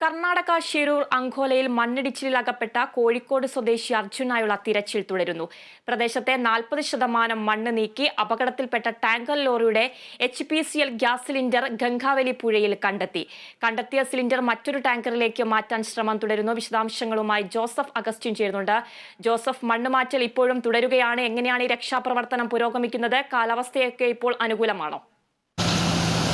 കർണാടക ഷിരൂർ അങ്കോലയിൽ മണ്ണിടിച്ചിലിൽ അകപ്പെട്ട കോഴിക്കോട് സ്വദേശി അർജുനായുള്ള തിരച്ചിൽ തുടരുന്നു. പ്രദേശത്തെ നാൽപ്പത് ശതമാനം മണ്ണ് നീക്കി അപകടത്തിൽപ്പെട്ട ടാങ്കർ ലോറിയുടെ H P C L gas cylinder Gangavali പുഴയിൽ കണ്ടെത്തി. കണ്ടെത്തിയ സിലിണ്ടർ മറ്റൊരു ടാങ്കറിലേക്ക് മാറ്റാൻ ശ്രമം തുടരുന്നു. വിശദാംശങ്ങളുമായി ജോസഫ് അഗസ്റ്റിൻ ചേരുന്നുണ്ട്. ജോസഫ് മണ്ണ് മാറ്റൽ ഇപ്പോഴും തുടരുകയാണ്. എങ്ങനെയാണ് ഈ രക്ഷാപ്രവർത്തനം പുരോഗമിക്കുന്നത്? കാലാവസ്ഥയൊക്കെ ഇപ്പോൾ അനുകൂലമാണോ?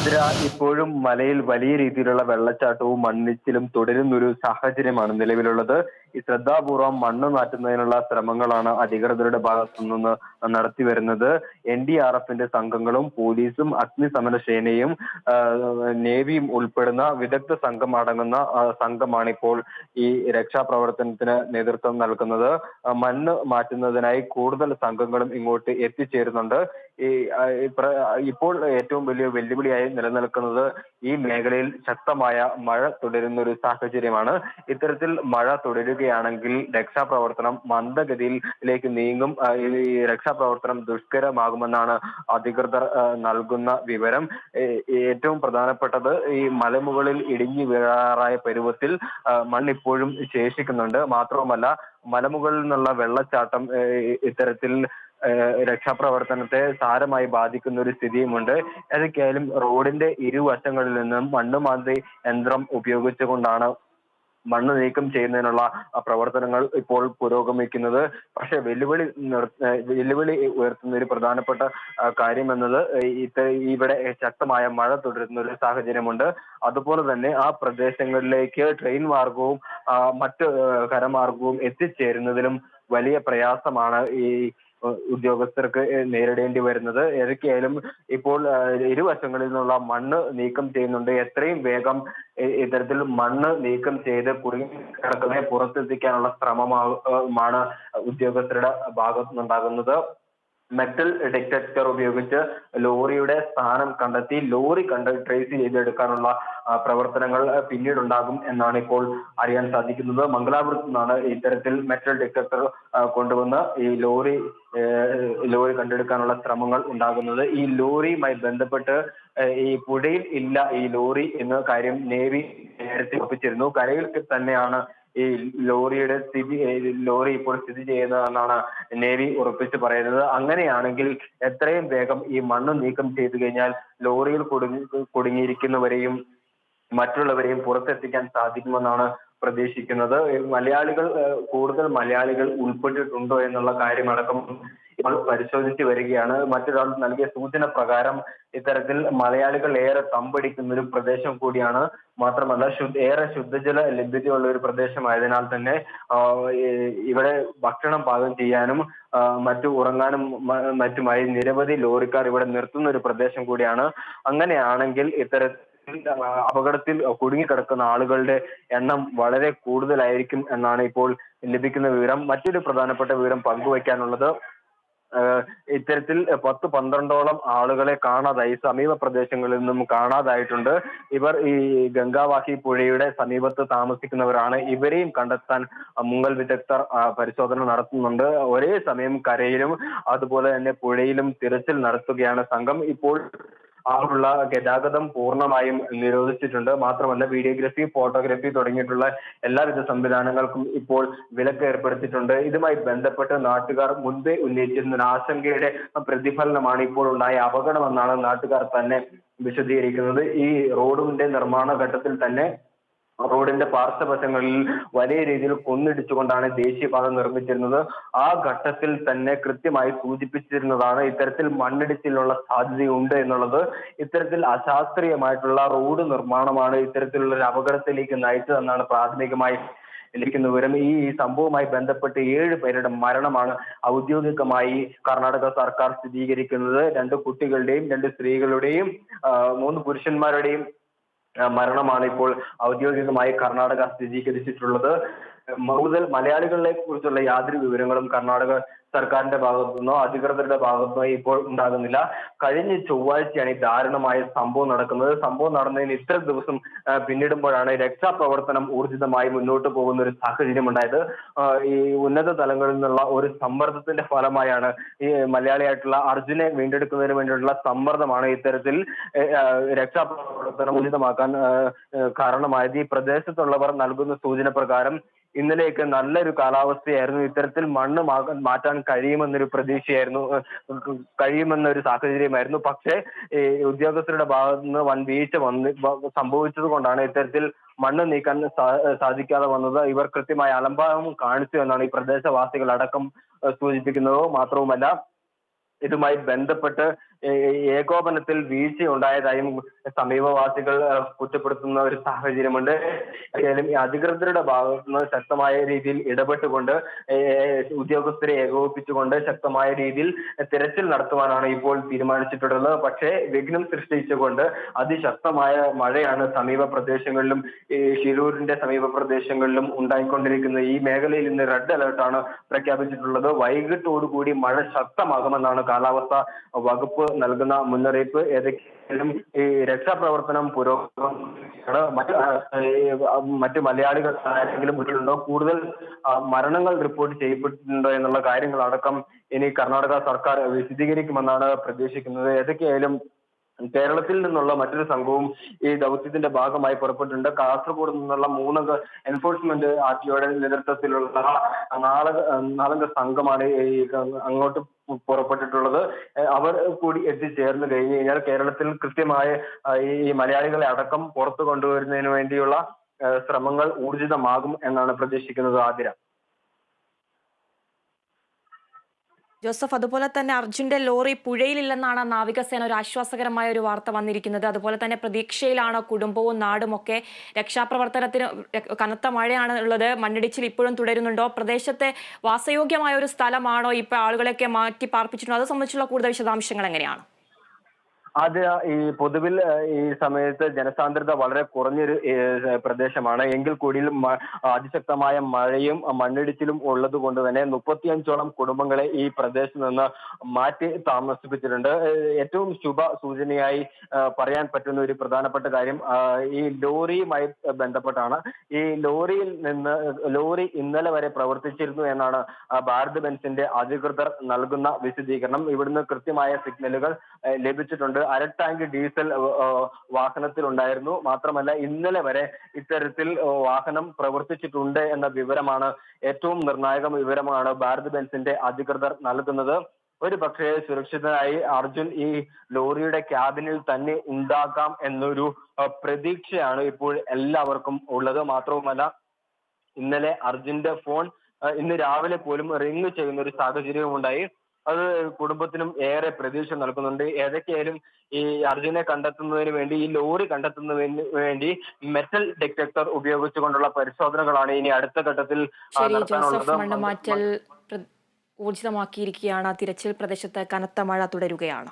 ഇതിര ഇപ്പോഴും മലയിൽ വലിയ രീതിയിലുള്ള വെള്ളച്ചാട്ടവും മണ്ണിച്ചിലും തുടരുന്നൊരു സാഹചര്യമാണ് നിലവിലുള്ളത്. ഈ ശ്രദ്ധാപൂർവം മണ്ണ് മാറ്റുന്നതിനുള്ള ശ്രമങ്ങളാണ് അധികൃതരുടെ ഭാഗത്തു നിന്ന് നടത്തി വരുന്നത്. എൻ ഡി ആർ എഫിന്റെ സംഘങ്ങളും പോലീസും അഗ്നിശമന സേനയും നേവിയും ഉൾപ്പെടുന്ന വിദഗ്ധ സംഘം അടങ്ങുന്ന സംഘമാണ് ഇപ്പോൾ ഈ രക്ഷാപ്രവർത്തനത്തിന് നേതൃത്വം നൽകുന്നത്. മണ്ണ് മാറ്റുന്നതിനായി കൂടുതൽ സംഘങ്ങളും ഇങ്ങോട്ട് എത്തിച്ചേരുന്നുണ്ട്. ഈ ഇപ്പോൾ ഏറ്റവും വലിയ വെല്ലുവിളിയായി നിലനിൽക്കുന്നത് ഈ മേഖലയിൽ ശക്തമായ മഴ തുടരുന്ന ഒരു സാഹചര്യമാണ്. ഇത്തരത്തിൽ മഴ തുടരുകയാണെങ്കിൽ രക്ഷാപ്രവർത്തനം മന്ദഗതിയിലേക്ക് നീങ്ങും. ഈ രക്ഷാപ്രവർത്തനം ദുഷ്കരമാകുമെന്നാണ് അധികൃതർ നൽകുന്ന വിവരം. ഏറ്റവും പ്രധാനപ്പെട്ടത് ഈ മലമുകളിൽ ഇടിഞ്ഞു വീഴാറായ പരുവത്തിൽ മണ്ണിപ്പോഴും ശേഷിക്കുന്നുണ്ട്. മാത്രവുമല്ല മലമുകളിൽ നിന്നുള്ള വെള്ളച്ചാട്ടം ഇത്തരത്തിൽ രക്ഷാപ്രവർത്തനത്തെ സാരമായി ബാധിക്കുന്ന ഒരു സ്ഥിതിയുമുണ്ട്. ഏതൊക്കെയായാലും റോഡിന്റെ ഇരുവശങ്ങളിൽ നിന്നും മണ്ണുമാന്തി യന്ത്രം ഉപയോഗിച്ചുകൊണ്ടാണ് മണ്ണ് നീക്കം ചെയ്യുന്നതിനുള്ള പ്രവർത്തനങ്ങൾ ഇപ്പോൾ പുരോഗമിക്കുന്നത്. പക്ഷേ വെല്ലുവിളി വെല്ലുവിളി ഉയർത്തുന്ന ഒരു പ്രധാനപ്പെട്ട കാര്യം എന്നത് ഇവിടെ ശക്തമായ മഴ തുടരുന്ന ഒരു സാഹചര്യമുണ്ട്. അതുപോലെ തന്നെ ആ പ്രദേശങ്ങളിലേക്ക് ട്രെയിൻ മാർഗവും മറ്റു കരമാർഗവും എത്തിച്ചേരുന്നതിലും വലിയ പ്രയാസമാണ് ഈ ഉദ്യോഗസ്ഥർക്ക് നേരിടേണ്ടി വരുന്നത്. ഏതൊക്കെയായാലും ഇപ്പോൾ ഇരുവശങ്ങളിൽ നിന്നുള്ള മണ്ണ് നീക്കം ചെയ്യുന്നുണ്ട്. എത്രയും വേഗം ഇത്തരത്തിൽ മണ്ണ് നീക്കം ചെയ്ത് കുടുങ്ങി കിടക്കുന്നതിനെ പുറത്തെത്തിക്കാനുള്ള ശ്രമമാണ് ഉദ്യോഗസ്ഥരുടെ ഭാഗത്തു നിന്നുണ്ടാകുന്നത് മെറ്റൽ ഡിറ്റക്ടർ ഉപയോഗിച്ച് ലോറിയുടെ സ്ഥാനം കണ്ടെത്തി ലോറി കണ്ട് ട്രേസ് ചെയ്തെടുക്കാനുള്ള പ്രവർത്തനങ്ങൾ പിന്നീടുണ്ടാകും എന്നാണ് ഇപ്പോൾ അറിയാൻ സാധിക്കുന്നത്. മംഗലാപുരത്ത് നിന്നാണ് ഇത്തരത്തിൽ മെറ്റൽ ഡിറ്റക്ടർ കൊണ്ടുവന്ന് ഈ ലോറി ലോറി കണ്ടെടുക്കാനുള്ള ശ്രമങ്ങൾ ഉണ്ടാകുന്നത്. ഈ ലോറിയുമായി ബന്ധപ്പെട്ട് ഈ പുഴയിൽ ഇല്ല ഈ ലോറി എന്ന കാര്യം നേവി നേരത്തെ ഒപ്പിച്ചിരുന്നു കരയിൽ തന്നെയാണ് ഈ ലോറിയുടെ സ്ഥിതി ലോറി ഇപ്പോൾ സ്ഥിതി ചെയ്യുന്നതെന്നാണ് നേവി ഉറപ്പിച്ചു പറയുന്നത്. അങ്ങനെയാണെങ്കിൽ എത്രയും വേഗം ഈ മണ്ണ് നീക്കം ചെയ്തു കഴിഞ്ഞാൽ ലോറിയിൽ കുടുങ്ങി കുടുങ്ങിയിരിക്കുന്നവരെയും മറ്റുള്ളവരെയും പുറത്തെത്തിക്കാൻ സാധിക്കുമെന്നാണ് പ്രതീക്ഷിക്കുന്നത്. മലയാളികൾ കൂടുതൽ മലയാളികൾ ഉൾപ്പെട്ടിട്ടുണ്ടോ എന്നുള്ള കാര്യമടക്കം ഇപ്പോൾ പരിശോധിച്ച് വരികയാണ്. മറ്റൊരാൾ നൽകിയ സൂചന പ്രകാരം ഇത്തരത്തിൽ മലയാളികൾ ഏറെ തമ്പടിക്കുന്ന ഒരു പ്രദേശം കൂടിയാണ്. മാത്രമല്ല ഏറെ ശുദ്ധജല ലഭ്യതയുള്ള ഒരു പ്രദേശമായതിനാൽ തന്നെ ഇവിടെ ഭക്ഷണം പാകം ചെയ്യാനും മറ്റു ഉറങ്ങാനും മറ്റുമായി നിരവധി ലോറിക്കാർ ഇവിടെ നിർത്തുന്ന ഒരു പ്രദേശം കൂടിയാണ്. അങ്ങനെയാണെങ്കിൽ ഇത്തരത്തിൽ അപകടത്തിൽ കുടുങ്ങിക്കിടക്കുന്ന ആളുകളുടെ എണ്ണം വളരെ കൂടുതലായിരിക്കും എന്നാണ് ഇപ്പോൾ ലഭിക്കുന്ന വിവരം. മറ്റൊരു പ്രധാനപ്പെട്ട വിവരം പങ്കുവയ്ക്കാനുള്ളത് ഇത്തരത്തിൽ പത്ത് പന്ത്രണ്ടോളം ആളുകളെ കാണാതായി സമീപ പ്രദേശങ്ങളിൽ നിന്നും കാണാതായിട്ടുണ്ട്. ഇവർ ഈ ഗംഗാവാഹി പുഴയുടെ സമീപത്ത് താമസിക്കുന്നവരാണ്. ഇവരെയും കണ്ടെത്താൻ മുങ്ങൽ വിദഗ്ധർ പരിശോധന നടത്തുന്നുണ്ട്. ഒരേ സമയം കരയിലും അതുപോലെ തന്നെ പുഴയിലും തിരച്ചിൽ നടത്തുകയാണ് സംഘം. ഇപ്പോൾ ആളുള്ള ഗതാഗതം പൂർണമായും നിരോധിച്ചിട്ടുണ്ട്. മാത്രമല്ല വീഡിയോഗ്രഫി ഫോട്ടോഗ്രഫി തുടങ്ങിയിട്ടുള്ള എല്ലാവിധ സംവിധാനങ്ങൾക്കും ഇപ്പോൾ വിലക്ക് ഏർപ്പെടുത്തിയിട്ടുണ്ട്. ഇതുമായി ബന്ധപ്പെട്ട് നാട്ടുകാർ മുൻപേ ഉന്നയിച്ചിരുന്ന ആശങ്കയുടെ പ്രതിഫലനമാണ് ഇപ്പോൾ ഉണ്ടായ അപകടമെന്നാണ് നാട്ടുകാർ തന്നെ വിശദീകരിക്കുന്നത്. ഈ റോഡിന്റെ നിർമ്മാണ ഘട്ടത്തിൽ തന്നെ റോഡിന്റെ പാർശ്വവശങ്ങളിൽ വലിയ രീതിയിൽ കുന്നിടിച്ചുകൊണ്ടാണ് ദേശീയപാത നിർമ്മിച്ചിരുന്നത്. ആ ഘട്ടത്തിൽ തന്നെ കൃത്യമായി സൂചിപ്പിച്ചിരുന്നതാണ് ഇത്തരത്തിൽ മണ്ണിടിച്ചിലുള്ള സാധ്യതയുണ്ട് എന്നുള്ളത്. ഇത്തരത്തിൽ അശാസ്ത്രീയമായിട്ടുള്ള റോഡ് നിർമ്മാണമാണ് ഇത്തരത്തിലുള്ള ഒരു അപകടത്തിലേക്ക് നയിച്ചതെന്നാണ് പ്രാഥമികമായി ലഭിക്കുന്ന വിവരം. ഈ സംഭവവുമായി ബന്ധപ്പെട്ട് ഏഴ് പേരുടെ മരണമാണ് ഔദ്യോഗികമായി കർണാടക സർക്കാർ സ്ഥിരീകരിക്കുന്നത്. രണ്ട് കുട്ടികളുടെയും രണ്ട് സ്ത്രീകളുടെയും മൂന്ന് പുരുഷന്മാരുടെയും മരണമാണ് ഇപ്പോൾ ഔദ്യോഗികമായി കർണാടക സ്ഥിരീകരിച്ചിട്ടുള്ളത്. കൂടുതൽ മലയാളികളെ കുറിച്ചുള്ള യാതൊരു വിവരങ്ങളും കർണാടക സർക്കാരിന്റെ ഭാഗത്തു നിന്നോ അധികൃതരുടെ ഭാഗത്തു നിന്നോ ഇപ്പോൾ ഉണ്ടാകുന്നില്ല. കഴിഞ്ഞ ചൊവ്വാഴ്ചയാണ് ഈ ദാരുണമായ സംഭവം നടക്കുന്നത്. സംഭവം നടന്നതിന് ഇത്ര ദിവസം പിന്നിടുമ്പോഴാണ് രക്ഷാപ്രവർത്തനം ഊർജിതമായി മുന്നോട്ട് പോകുന്ന ഒരു സാഹചര്യം ഉണ്ടായത്. ഈ ഉന്നത തലങ്ങളിൽ നിന്നുള്ള ഒരു സമ്മർദ്ദത്തിന്റെ ഫലമായാണ് ഈ മലയാളിയായിട്ടുള്ള അർജുനെ വീണ്ടെടുക്കുന്നതിന് വേണ്ടിയിട്ടുള്ള സമ്മർദ്ദമാണ് ഇത്തരത്തിൽ രക്ഷാപ്രവർത്തനം ഊർജിതമാക്കാൻ കാരണമായത്. ഈ പ്രദേശത്തുള്ളവർ നൽകുന്ന സൂചന പ്രകാരം ഇന്നലെയൊക്കെ നല്ലൊരു കാലാവസ്ഥയായിരുന്നു. ഇത്തരത്തിൽ മണ്ണ് മാറ്റാൻ കഴിയുമെന്നൊരു പ്രതീക്ഷയായിരുന്നു. കഴിയുമെന്ന കഴിയുമെന്നൊരു സാഹചര്യമായിരുന്നു. പക്ഷേ ഉദ്യോഗസ്ഥരുടെ ഭാഗത്ത് നിന്ന് വൻ വീഴ്ച വന്ന് സംഭവിച്ചത് കൊണ്ടാണ് ഇത്തരത്തിൽ മണ്ണ് നീക്കാൻ സാധിക്കാതെ വന്നത്. ഇവർ കൃത്യമായ അലംഭാവം കാണിച്ചു എന്നാണ് ഈ പ്രദേശവാസികൾ അടക്കം സൂചിപ്പിക്കുന്നത്. മാത്രവുമല്ല ഇതുമായി ബന്ധപ്പെട്ട് ഏകോപനത്തിൽ വീഴ്ച ഉണ്ടായതായും സമീപവാസികൾ കുറ്റപ്പെടുത്തുന്ന ഒരു സാഹചര്യമുണ്ട്. അധികൃതരുടെ ഭാഗത്തു നിന്ന് ശക്തമായ രീതിയിൽ ഇടപെട്ടുകൊണ്ട് ഉദ്യോഗസ്ഥരെ ഏകോപിപ്പിച്ചുകൊണ്ട് ശക്തമായ രീതിയിൽ തിരച്ചിൽ നടത്തുവാനാണ് ഇപ്പോൾ തീരുമാനിച്ചിട്ടുള്ളത്. പക്ഷേ വിഘ്നം സൃഷ്ടിച്ചുകൊണ്ട് അതിശക്തമായ മഴയാണ് സമീപ പ്രദേശങ്ങളിലും ഷിരൂരിന്റെ സമീപ പ്രദേശങ്ങളിലും ഉണ്ടായിക്കൊണ്ടിരിക്കുന്നത്. ഈ മേഖലയിൽ ഇന്ന് റെഡ് അലർട്ടാണ് പ്രഖ്യാപിച്ചിട്ടുള്ളത്. വൈകിട്ടോടുകൂടി മഴ ശക്തമാകുമെന്നാണ് കാലാവസ്ഥ വകുപ്പ് നൽകുന്ന മുന്നറിയിപ്പ് ഏതെങ്കിലും ഈ രക്ഷാപ്രവർത്തനം പുരോഗമിക്കുകയാണ് മറ്റ് മറ്റു മലയാളികൾ ആരെങ്കിലും വീട്ടിലുണ്ടോ കൂടുതൽ മരണങ്ങൾ റിപ്പോർട്ട് ചെയ്യപ്പെട്ടിട്ടുണ്ടോ എന്നുള്ള കാര്യങ്ങളടക്കം ഇനി കർണാടക സർക്കാർ വിശദീകരിക്കുമെന്നാണ് പ്രതീക്ഷിക്കുന്നത്. ഏതൊക്കെയായാലും കേരളത്തിൽ നിന്നുള്ള മറ്റൊരു സംഘവും ഈ ദൗത്യത്തിന്റെ ഭാഗമായി പുറപ്പെട്ടിട്ടുണ്ട്. കാസർഗോഡ് നിന്നുള്ള മൂന്നംഗ എൻഫോഴ്സ്മെന്റ് ആർ ടിഒയുടെ നേതൃത്വത്തിലുള്ള നാലംഗ നാലംഗ സംഘമാണ് ഈ അങ്ങോട്ട് പുറപ്പെട്ടിട്ടുള്ളത്. അവർ കൂടി എത്തിച്ചേർന്ന് കഴിഞ്ഞു കഴിഞ്ഞാൽ കേരളത്തിൽ കൃത്യമായ ഈ മലയാളികളെ അടക്കം പുറത്തു കൊണ്ടുവരുന്നതിന് വേണ്ടിയുള്ള ശ്രമങ്ങൾ ഊർജിതമാകും എന്നാണ് പ്രതീക്ഷിക്കുന്നത് ആതിര. ജോസഫ് അതുപോലെ തന്നെ അർജുന്റെ ലോറി പുഴയിലില്ലെന്നാണ് നാവികസേന ഒരു ആശ്വാസകരമായ ഒരു വാർത്ത വന്നിരിക്കുന്നത്. അതുപോലെ തന്നെ പ്രതീക്ഷയിലാണ് കുടുംബവും നാടും ഒക്കെ രക്ഷാപ്രവർത്തനത്തിന് കനത്ത മഴയാണ് ഉള്ളത്. മണ്ണിടിച്ചിൽ ഇപ്പോഴും തുടരുന്നുണ്ടോ? പ്രദേശത്തെ വാസയോഗ്യമായ ഒരു സ്ഥലമാണോ ഇപ്പോൾ ആളുകളെയൊക്കെ മാറ്റി പാർപ്പിച്ചിട്ടുണ്ടോ? അത് സംബന്ധിച്ചുള്ള കൂടുതൽ വിശദാംശങ്ങൾ എങ്ങനെയാണ്? അത് ഈ പൊതുവിൽ ഈ സമയത്ത് ജനസാന്ദ്രത വളരെ കുറഞ്ഞൊരു പ്രദേശമാണ്. എങ്കിൽ കൂടിയും അതിശക്തമായ മഴയും മണ്ണിടിച്ചിലും ഉള്ളത് കൊണ്ട് തന്നെ മുപ്പത്തിയഞ്ചോളം കുടുംബങ്ങളെ ഈ പ്രദേശത്ത് നിന്ന് മാറ്റി താമസിപ്പിച്ചിട്ടുണ്ട്. ഏറ്റവും ശുഭ സൂചനയായി പറയാൻ പറ്റുന്ന ഒരു പ്രധാനപ്പെട്ട കാര്യം ഈ ലോറിയുമായി ബന്ധപ്പെട്ടാണ്. ഈ ലോറിയിൽ നിന്ന് ലോറി ഇന്നലെ വരെ പ്രവർത്തിച്ചിരുന്നു എന്നാണ് ഭാരത് ബെൻസിന്റെ അധികൃതർ നൽകുന്ന വിശദീകരണം. ഇവിടുന്ന് കൃത്യമായ സിഗ്നലുകൾ ലഭിച്ചിട്ടുണ്ട്. അര ടാങ്ക് ഡീസൽ വാഹനത്തിലുണ്ടായിരുന്നു. മാത്രമല്ല ഇന്നലെ വരെ ഇത്തരത്തിൽ വാഹനം പ്രവർത്തിച്ചിട്ടുണ്ട് എന്ന വിവരമാണ് ഏറ്റവും നിർണായക വിവരമാണ് ഭാരത് ബെൻസിന്റെ അധികൃതർ നൽകുന്നത്. ഒരു പക്ഷേ സുരക്ഷിതനായി അർജുൻ ഈ ലോറിയുടെ ക്യാബിനിൽ തന്നെ ഉണ്ടാക്കാം എന്നൊരു പ്രതീക്ഷയാണ് ഇപ്പോൾ എല്ലാവർക്കും ഉള്ളത്. മാത്രവുമല്ല ഇന്നലെ അർജുന്റെ ഫോൺ ഇന്ന് രാവിലെ പോലും റിങ് ചെയ്യുന്ന ഒരു സാഹചര്യവും ഉണ്ടായി അത് കുടുംബത്തിനും ഏറെ പ്രതീക്ഷ നൽകുന്നുണ്ട്. ഏതൊക്കെയായാലും ഈ അർജുനെ കണ്ടെത്തുന്നതിന് വേണ്ടി ഈ ലോറി കണ്ടെത്തുന്നതിന് വേണ്ടി മെറ്റൽ ഡിറ്റക്ടർ ഉപയോഗിച്ചുകൊണ്ടുള്ള പരിശോധനകളാണ് ഇനി അടുത്ത ഘട്ടത്തിൽ നടത്താനുള്ളത് ഊർജിതമാക്കിയിരിക്കുകയാണ്. തിരച്ചിൽ പ്രദേശത്ത് കനത്ത മഴ തുടരുകയാണ്.